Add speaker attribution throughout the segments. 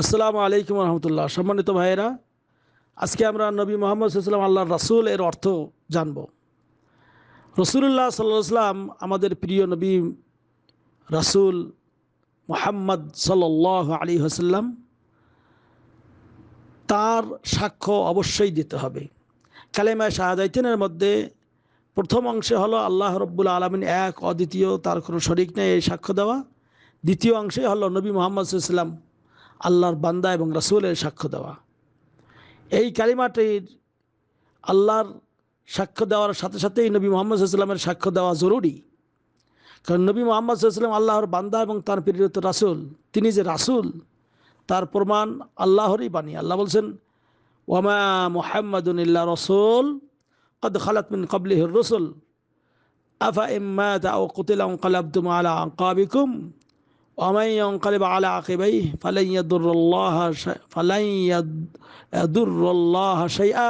Speaker 1: আসসালামু আলাইকুম রহমতুল্লাহ। সম্মানিত ভাইয়েরা, আজকে আমরা নবী মোহাম্মদ সাল্লাম আল্লাহ রাসুল এর অর্থ জানব। রসুল্লাহ সাল্লাহ সাল্লাম আমাদের প্রিয় নবী রাসুল মোহাম্মদ সাল আলী হাসাল্লাম তার সাক্ষ্য অবশ্যই দিতে হবে। কালেমায় শাহাদাইতিনের মধ্যে প্রথম অংশে হলো আল্লাহ রব্বুল আলমিন এক, অদ্বিতীয়, তার কোনো শরিক নেই এই সাক্ষ্য দেওয়া। দ্বিতীয় অংশে হলো নবী মোহাম্মদ সাল্লাম আল্লাহর বান্দা এবং রাসুলের সাক্ষ্য দেওয়া। এই কালিমাটির আল্লাহর সাক্ষ্য দেওয়ার সাথে সাথেই নবী মোহাম্মদ সাল্লামের সাক্ষ্য দেওয়া জরুরি। কারণ নবী মোহাম্মদ সাল্লাম আল্লাহর বান্দা এবং তার প্রেরিত রাসুল। তিনি যে রাসুল, তার প্রমাণ আল্লাহরই বাণী। আল্লাহ বলছেন ওমা মোহাম্মদুল্লাহ রসুল, কদ খালাতমিন কবলিহর রসুল আফা ইম্মা ও কুতিল আলা কাবিকুম ومن ينقلب على عقبيه فلن يضر الله شيء فلن يضر الله شيئا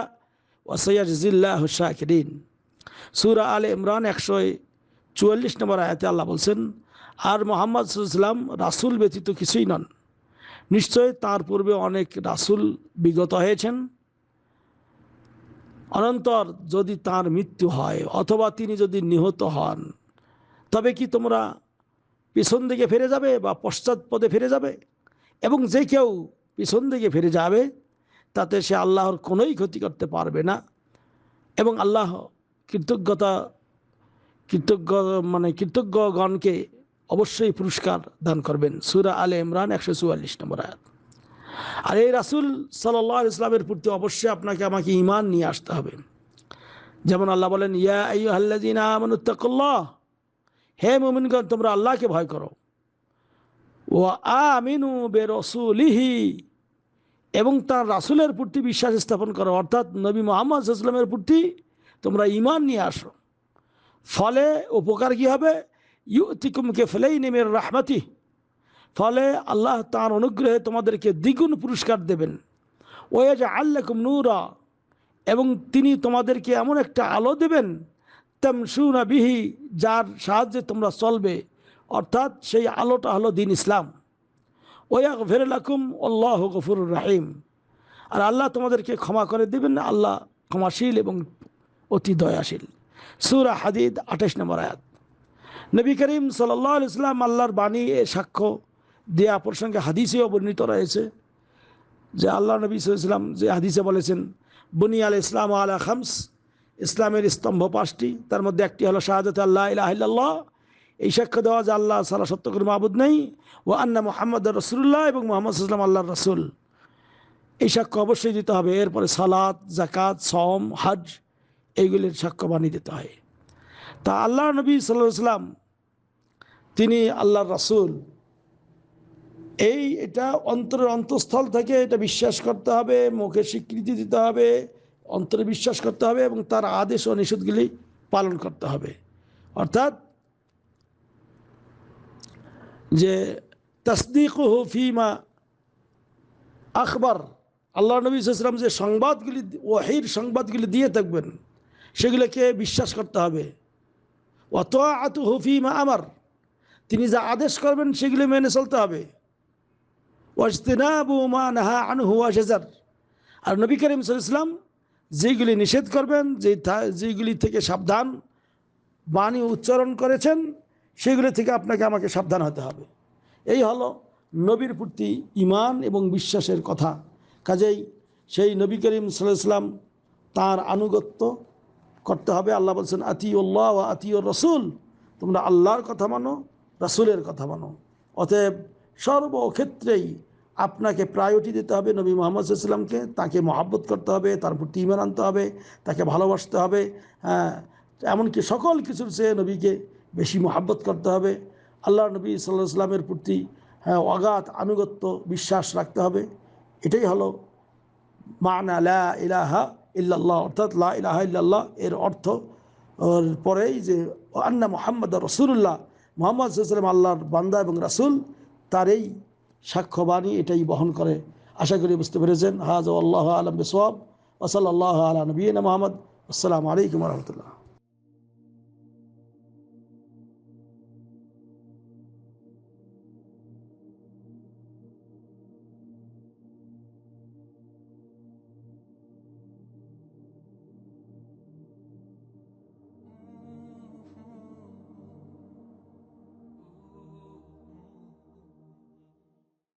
Speaker 1: وسيجزي الله الشاكرين সূরা আলে ইমরান একশো চুয়াল্লিশ নম্বর আয়াতে আল্লাহ বলছেন আর মোহাম্মদ সাল্লাম রাসুল ব্যতীত কিছুই নন নিশ্চয় তার পূর্বে অনেক রাসুল বিগত হয়েছেন অনন্তর যদি তার মৃত্যু হয় অথবা তিনি যদি নিহত হন তবে কি তোমরা পিছন দিকে ফিরে যাবে বা পশ্চাৎপদে ফিরে যাবে এবং যে কেউ পিছন দিকে ফিরে যাবে, তাতে সে আল্লাহর কোনোই ক্ষতি করতে পারবে না। এবং আল্লাহ কৃতজ্ঞতা, কৃতজ্ঞ মানে কৃতজ্ঞগণকে অবশ্যই পুরস্কার দান করবেন। সুরা আলে ইমরান একশো চুয়াল্লিশ নম্বর আয়াত। আর এই রাসুল সাল্লাহ ইসলামের প্রতি অবশ্যই আপনাকে আমাকে ইমান নিয়ে আসতে হবে। যেমন আল্লাহ বলেন, ইয়া আমানুত্তাকুল্লাহ হে মোমিনগণ, তোমরা আল্লাহকে ভয় করো। ও আমিনু বে রসুলিহি এবং তার রাসুলের প্রতি বিশ্বাস স্থাপন করো। অর্থাৎ নবী মোহাম্মদ ইসলামের প্রতি তোমরা ইমান নিয়ে আসো। ফলে উপকার কী হবে? ইউতিকুমকে ফেলেই নেমের রাহমাতি, ফলে আল্লাহ তার অনুগ্রহে তোমাদেরকে দ্বিগুণ পুরস্কার দেবেন। ওয়াজ আল্লাকুম নূরা, এবং তিনি তোমাদেরকে এমন একটা আলো দেবেন তামসুনা বিহি, যার সাহায্যে তোমরা চলবে। অর্থাৎ সেই আলোটা হলো দিন ইসলাম। ওয়া ফেরলাকুম আল্লাহ গফুর রাহিম। আর আল্লাহ তোমাদেরকে ক্ষমা করে দেবেন আল্লাহ ক্ষমাশীল এবং অতি দয়াশীল। সুরা হাদিদ আঠাশ নম্বর আয়াত। নবী করিম সাল্লাহ ইসলাম আল্লাহর বাণী এ সাক্ষ্য দেয়া প্রসঙ্গে হাদিসেও বর্ণিত রয়েছে যে আল্লাহ নবী ইসলাম যে হাদিসে বলেছেন বনি ইসলাম আলা খামস ইসলামের স্তম্ভ পাঁচটি, তার মধ্যে একটি হলো শাহাদত আল্লাহ ইলাহিল্লাহ এই সাক্ষ্য দেওয়া যে আল্লাহ সালা সত্যকর মাহবুদ নেই। ও আন্না মোহাম্মদ রসুল্লাহ এবং মোহাম্মদ ইসলাম আল্লাহ রসুল। এই সাক্ষ্য অবশ্যই দিতে হবে। এরপরে সালাদ জাকাত সম হজ, এইগুলির সাক্ষ্য বানিয়ে দিতে হয়। তা আল্লাহ নবী সাল্লাহ সাল্লাম তিনি আল্লাহর রাসুল। এই এটা অন্তরের অন্তঃস্থল থেকে এটা বিশ্বাস করতে হবে, মুখে স্বীকৃতি দিতে হবে। অন্তরে বিশ্বাস করতে হবে এবং তার আদেশ ও নিষেধগুলি পালন করতে হবে। অর্থাৎ যে তসদিক ফিমা আকবর আল্লাহ নবী ইসলাম যে সংবাদগুলি, ওয়াহির সংবাদগুলি দিয়ে থাকবেন, সেগুলোকে বিশ্বাস করতে হবে। অত আত হুফিমা আমার, তিনি যা আদেশ করবেন সেগুলি মেনে চলতে হবে। ওয়াজতিনাবু মা নাহা আনহু ওয়াজার আর নবী করিম সাল ইসলাম যেগুলি নিষেধ করবেন যে যেগুলি থেকে সাবধান বাণী উচ্চারণ করেছেন, সেগুলি থেকে আপনাকে আমাকে সাবধান হতে হবে। এই হলো নবীর প্রতি ইমান এবং বিশ্বাসের কথা। কাজেই সেই নবী করিম সাল্লাম তার আনুগত্য করতে হবে। আল্লাহ বলছেন, আতিউল্লাহ আতিউর রসুল। তোমরা আল্লাহর কথা মানো, রাসুলের কথা মানো। অতএব সর্বক্ষেত্রেই আপনাকে প্রায়োরিটি দিতে হবে নবী মোহাম্মদ সাল্লামকে তাকে মহাব্বত করতে হবে তার প্রতি ইমান আনতে হবে, তাকে ভালোবাসতে হবে হ্যাঁ এমনকি সকল কিছুর চেয়ে নবীকে বেশি মহাব্বত করতে হবে। আল্লাহ নবী সাল্লাহ সাল্লামের প্রতি হ্যাঁ অগাধ আনুগত্য, বিশ্বাস রাখতে হবে। এটাই হলো মানা লা ইলাহা ইল্লাল্লাহ, অর্থাৎ লা ইলাহা ইল্লাল্লাহ এর অর্থ। পরেই যে আন্না মোহাম্মদ রসুল্লাহ মোহাম্মদ সাল্লাম আল্লাহর বান্দা এবং রাসুল, তার এই সাক্ষ্যবাণী এটাই বহন করে। আশা করি বুঝতে পেরেছেন। হাজ আল্লাহ আলম বিসব ওসল আল্লাহ আলা নবীন মোহাম্মদ। আসসালামু আলাইকুম রহমতুল্লাহ।